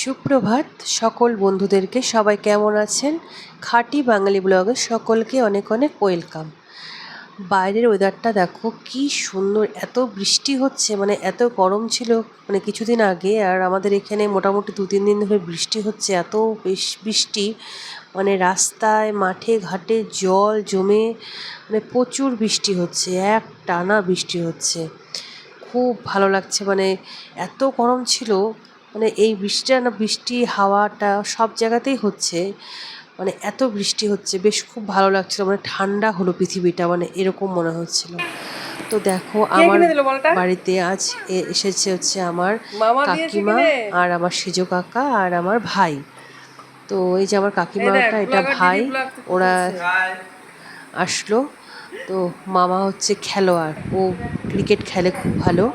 সুপ্রভাত সকল বন্ধুদেরকে সবাই কেমন আছেন? খাঁটি বাঙালি ব্লগে সকলকে অনেক অনেক ওয়েলকাম। বাইরের ওয়েদারটা দেখো কি সুন্দর, এত বৃষ্টি হচ্ছে মানে এত গরম ছিল মানে কিছুদিন আগে, আর আমাদের এখানে মোটামুটি দু তিন দিন ধরে বৃষ্টি হচ্ছে, এত বেশ বৃষ্টি মানে রাস্তায়, মাঠে, ঘাটে জল জমে মানে প্রচুর বৃষ্টি হচ্ছে এক টানা বৃষ্টি হচ্ছে। খুব ভালো লাগছে মানে এত গরম ছিল মানে এই বৃষ্টিটা না, বৃষ্টি হাওয়াটা সব জায়গাতেই হচ্ছে মানে এত বৃষ্টি হচ্ছে বেশ খুব ভালো লাগছিল মানে ঠান্ডা হলো পৃথিবীটা মানে এরকম মনে হচ্ছিল। তো দেখো আমার? বাড়িতে আজ এ- এসেছে হচ্ছে আমার কাকিমা আর আমার সেজো কাকা আর আমার ভাই। তো এই যে আমার কাকিমাটা এটা ভাই ওরা আসলো। তো মামা হচ্ছে খেলোয়াড় ও ক্রিকেট খেলে খুব ভালো।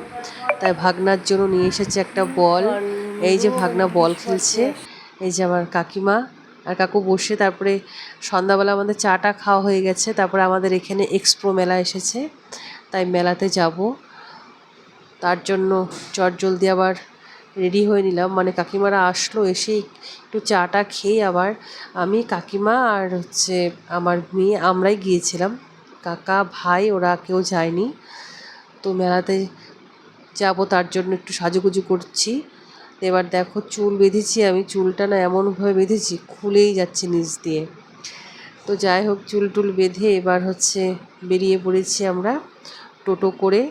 তাই ভাগনার জন্য নিয়ে এসেছে একটা বল। এই যে ভাগনা বল খেলছে। এই যে আমার কাকিমা আর কাকু বসে তারপরে সন্ধ্যাবেলা আমাদের চাটা খাওয়া হয়ে গেছে, তারপরে আমাদের এখানে এক্সপ্রো মেলা এসেছে, তাই মেলাতে যাব। তার জন্য চট জলদি আবার রেডি হয়ে নিলাম। মানে কাকিমারা আসলো, এসে একটু চাটা খেয়ে আবার আমি, কাকিমা আর হচ্ছে আমার মেয়ে আমরাই গিয়েছিলাম। কাকা, ভাই, ওরা কেউ যায়নি। তো মেলাতে যাব, তার জন্য একটু সাজুগুজু করছি। এবার দেখো চুল বেঁধেছি আমি, চুলটা না এমনভাবে বেঁধেছি, খুলেই যাচ্ছে নিচ দিয়ে। তো যাই হোক, চুল টুল বেঁধে এবার হচ্ছে বেরিয়ে পড়েছি আমরা টোটো করে।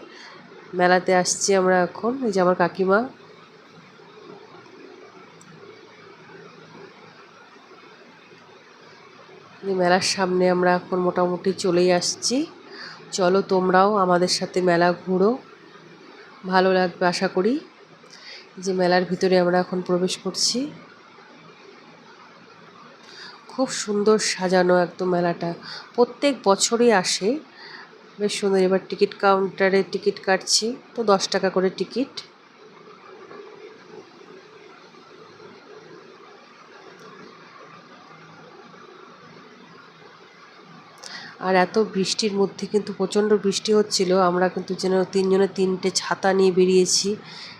মেলাতে আসছি আমরা এখন, এই যে আমার কাকিমা। মেলার সামনে আমরা এখন মোটামুটি চলেই আসছি। চলো তোমরাও আমাদের সাথে মেলা ঘুরো। ভালো লাগবে আশা করি। যে মেলার ভিতরে আমরা এখন প্রবেশ করছি। খুব সুন্দর সাজানো একদম মেলাটা। প্রত্যেক বছরই আসে। বেশ সুন্দর, এবার টিকিট কাউন্টারে টিকিট কাটছি। তো দশ টাকা করে টিকিট। আর এত বৃষ্টির মধ্যে কিন্তু প্রচণ্ড বৃষ্টি হচ্ছিল। আমরা কিন্তু যেন তিনজনে তিনটে ছাতা নিয়ে বেরিয়েছি।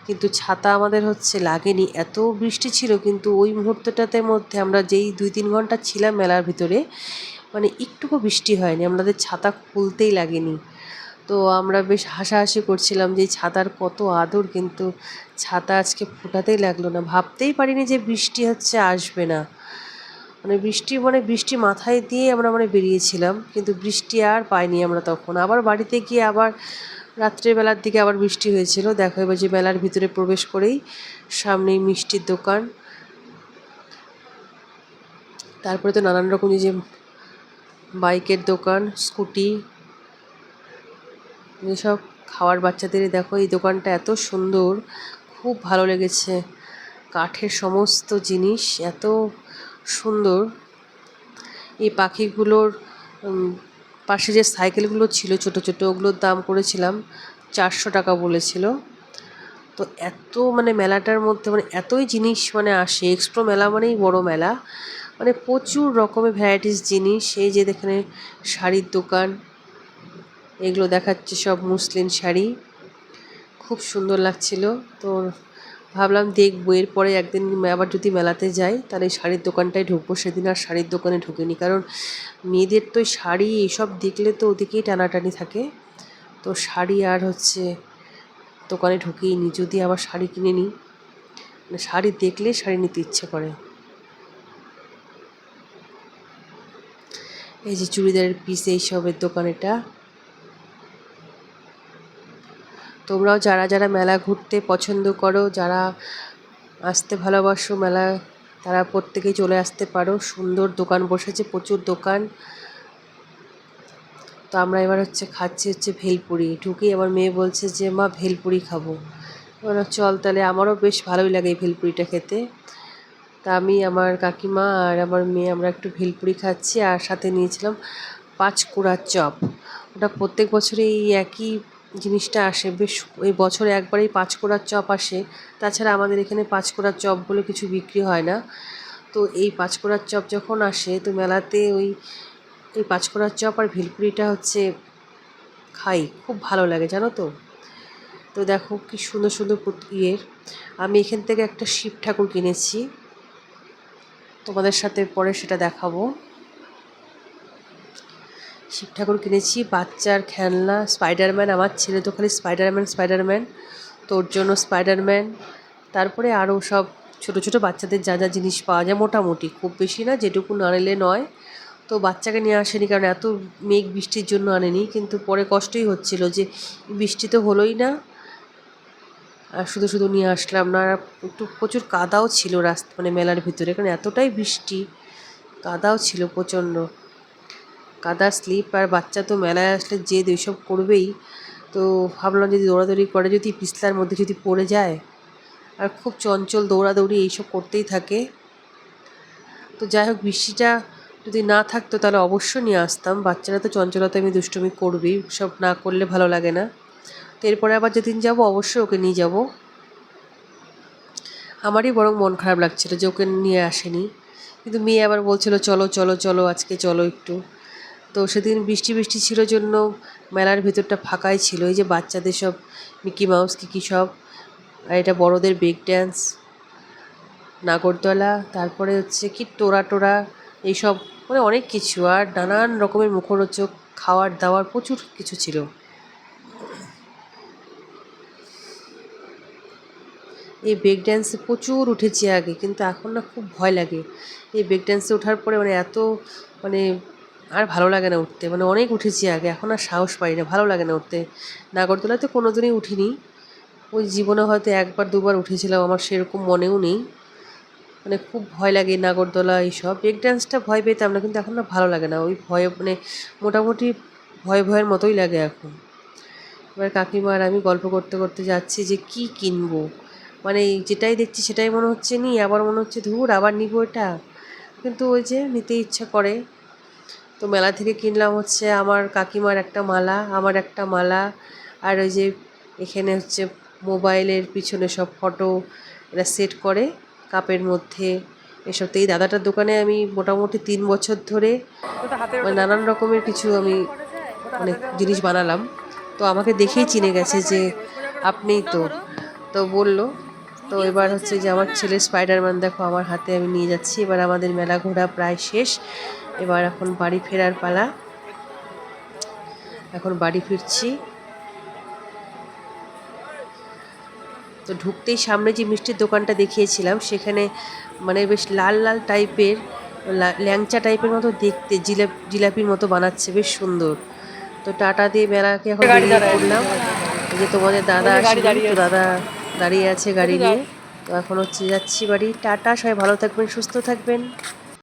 কিন্তু ছাতা আমাদের হচ্ছে লাগেনি। এত বৃষ্টি ছিল কিন্তু ওই মুহূর্তটাতে মধ্যে আমরা যেই দুই তিন ঘণ্টা ছিলাম মেলার ভিতরে মানে একটুকু বৃষ্টি হয়নি। আমাদের ছাতা খুলতেই লাগেনি। তো আমরা বেশ হাসাহাসি করছিলাম যে ছাতার কত আদর, কিন্তু ছাতা আজকে ফোটাতেই লাগল না। ভাবতেই পারিনি যে বৃষ্টি হচ্ছে, আসবে না। মানে বৃষ্টি মানে বৃষ্টি মাথায় দিয়ে আমরা মানে বেরিয়েছিলাম, কিন্তু বৃষ্টি আর পাইনি আমরা তখন। আবার বাড়িতে গিয়ে আবার রাত্রেবেলার দিকে আবার বৃষ্টি হয়েছিল। দেখো এবার যে মেলার ভিতরে প্রবেশ করেই সামনেই মিষ্টির দোকান। তারপরে তো নানান রকম যে বাইকের দোকান, স্কুটি এসব খাওয়ার বাচ্চাদের। দেখো এই দোকানটা এত সুন্দর, খুব ভালো লেগেছে। কাঠের সমস্ত জিনিস, এত সুন্দর। এই পাখিগুলোর পাশে যে সাইকেলগুলো ছিল ছোট ছোট, ওগুলোর দাম করেছিলাম চারশো টাকা বলেছিল। তো এত মানে মেলাটার মধ্যে মানে এতই জিনিস মানে আসে এক্সপ্রো মেলা মানেই বড় মেলা। মানে প্রচুর রকমের ভ্যারাইটিস জিনিস, এই যে এখানে শাড়ির দোকান, এগুলো দেখাচ্ছে সব মুসলিম শাড়ি। খুব সুন্দর লাগছিল। তো ভাবলাম দেখব এরপরে একদিন আবার যদি মেলাতে যাই, তাহলে এই শাড়ির দোকানটায় ঢুকবো। সেদিন আর শাড়ির দোকানে ঢুকিনি। কারণ মেয়েদের তো শাড়ি, এইসব দেখলে তো ওদিকেই টানাটানি থাকে। তো শাড়ি আর হচ্ছে দোকানে ঢুকিয়ে নিই যদি আবার শাড়ি কিনে নিই। মানে শাড়ি দেখলে শাড়ি নিতে ইচ্ছে করে। এই যে চুড়িদারের পিস এইসবের দোকান এটা। তোমরাও যারা যারা মেলা ঘুরতে পছন্দ করো, যারা আসতে ভালোবাসো মেলা, তারা প্রত্যেকেই চলে আসতে পারো। সুন্দর দোকান বসেছে, প্রচুর দোকান। তো আমরা এবার হচ্ছে খাচ্ছি হচ্ছে ভেলপুরি। ঢুকেই আমার মেয়ে বলছে যে, মা, ভেলপুরি খাব। এবার চল তাহলে, আমারও বেশ ভালোই লাগে এই ভেলপুরিটা খেতে। তা আমি, আমার কাকিমা আর আমার মেয়ে, আমরা একটু ভেলপুরি খাচ্ছি। আর সাথে নিয়েছিলাম পাঁচকুড়ার চপ। ওটা প্রত্যেক বছরই একই জিনিসটা আসে। বেশ ওই বছরে একবারেই পাঁচকুড়ার চপ আসে। তাছাড়া আমাদের এখানে পাঁচকুড়ার চপ বলে কিছু বিক্রি হয় না। তো এই পাঁচকোড়ার চপ যখন আসে, তো মেলাতে ওই, এই পাঁচকোড়ার চপ আর ভেলপুরিটা হচ্ছে খাই। খুব ভালো লাগে, জানো তো? তো দেখো কি সুন্দর সুন্দর ইয়ের। আমি এখান থেকে একটা শিব ঠাকুর কিনেছি। তোমাদের সাথে পরে সেটা দেখাবো। শিব ঠাকুর কিনেছি, বাচ্চার খেলনা স্পাইডারম্যান আমার ছেলে তো খালি স্পাইডারম্যান স্পাইডারম্যান তোর জন্য স্পাইডারম্যান তারপরে আরও সব ছোট ছোট বাচ্চাদের যা যা জিনিস পাওয়া যায়, মোটামুটি। খুব বেশি না, যেটুকু না আনলে নয়। তো বাচ্চাকে নিয়ে আসেনি, কারণ এত মেঘ বৃষ্টির জন্য আনেনি, কিন্তু পরে কষ্টই হচ্ছিল যে বৃষ্টি তো হলোই না। আর শুধু শুধু নিয়ে আসলাম না একটু প্রচুর কাদাও ছিল রাস্তা মানে মেলার ভিতরে, কারণ এতটাই বৃষ্টি, কাদাও ছিল প্রচণ্ড। কাদা স্লিপ আর বাচ্চা তো মেলায় আসলে জেদ এইসব করবেই। তো ভাবলাম যদি দৌড়াদৌড়ি করে, যদি পিছলার মধ্যে যদি পড়ে যায়। আর খুব চঞ্চল দৌড়াদৌড়ি এইসব করতেই থাকে। তো যাই হোক, বৃষ্টিটা যদি না থাকতো তাহলে অবশ্যই নিয়ে আসতাম। বাচ্চারা তো চঞ্চলতা আমি দুষ্টুমি করবেই, সব না করলে ভালো লাগে না। তো এরপরে আবার যেদিন যাব, অবশ্যই ওকে নিয়ে যাব। আমারই বরং মন খারাপ লাগছিল যে ওকে নিয়ে আসেনি। কিন্তু মেয়ে আবার বলছিল, চলো চলো চলো, আজকে চলো একটু। তো সেদিন বৃষ্টি বৃষ্টি ছিল জন্য মেলার ভেতরটা ফাঁকাই ছিল। এই যে বাচ্চাদের সব মিকি মাউস, কী কী সব, আর এটা বড়দের ব্রেক ড্যান্স নাগরদোলা, তারপরে হচ্ছে কি টোরা টোরা, এইসব মানে অনেক কিছু। আর নানান রকমের মুখরোচক খাওয়ার দাওয়ার প্রচুর কিছু ছিল। এই ব্রেক ড্যান্সে প্রচুর উঠেছি আগে, কিন্তু এখন না খুব ভয় লাগে। এই ব্রেক ড্যান্সে ওঠার পরে মানে এত মানে আর ভালো লাগে না উঠতে। মানে অনেক উঠেছি আগে, এখন আর সাহস পাই না, ভালো লাগে না উঠতে। নাগরদোলাতে কোনো দিনই উঠিনি। ওই জীবনে হয়তো একবার, দুবার উঠেছিলাম, আমার সেরকম মনেও নেই। মানে খুব ভয় লাগে নাগরদোলা, এইসব। ব্রেক ডান্সটা ভয় পেতাম না, কিন্তু এখন না ভালো লাগে না। ওই ভয়ে মানে মোটামুটি ভয় ভয়ের মতোই লাগে এখন। এবার কাকিমা আর আমি গল্প করতে করতে যাচ্ছি যে কি কিনবো? মানে যেটাই দেখছি সেটাই মনে হচ্ছে নি, আবার মনে হচ্ছে ধুর আবার নিবো এটা। কিন্তু ওই যে নিতে ইচ্ছা করে। তো মেলা থেকে কিনলাম হচ্ছে আমার কাকিমার একটা মালা আমার একটা মালা আর ওই যে এখানে হচ্ছে মোবাইলের পিছনে সব ফটো এরা সেট করে কাপের মধ্যে এসব তো এই দাদাটার দোকানে আমি মোটামুটি তিন বছর ধরে মানে নানান রকমের কিছু আমি অনেক জিনিস বানালাম। তো আমাকে দেখেই চিনে গেছে যে আপনিই তো। তো বলল তো এবার হচ্ছে যে আমার ছেলে স্পাইডারম্যান দেখো আমার হাতে আমি নিয়ে যাচ্ছি। এবার আমাদের মেলা ঘোরা প্রায় শেষ। এবার এখন বাড়ি ফেরার পালা। এখন বাড়ি ফিরছি। তো ঢুকতেই সামনে যে মিষ্টির দোকানটা দেখিয়েছিলাম সেখানে মানে বেশ লাল লাল টাইপের ল্যাংচা টাইপের মতো দেখতে জিলাপ জিলাপির মতো বানাচ্ছে বেশ সুন্দর। তো টাটা দিয়ে মেলাকে এখন বেরিয়ে পড়লাম। যে তোমাদের দাদা দাদা দাঁড়িয়ে আছে গাড়ি নিয়ে। তো এখন হচ্ছে যাচ্ছি বাড়ি। টাটা সবাই ভালো থাকবেন সুস্থ থাকবেন।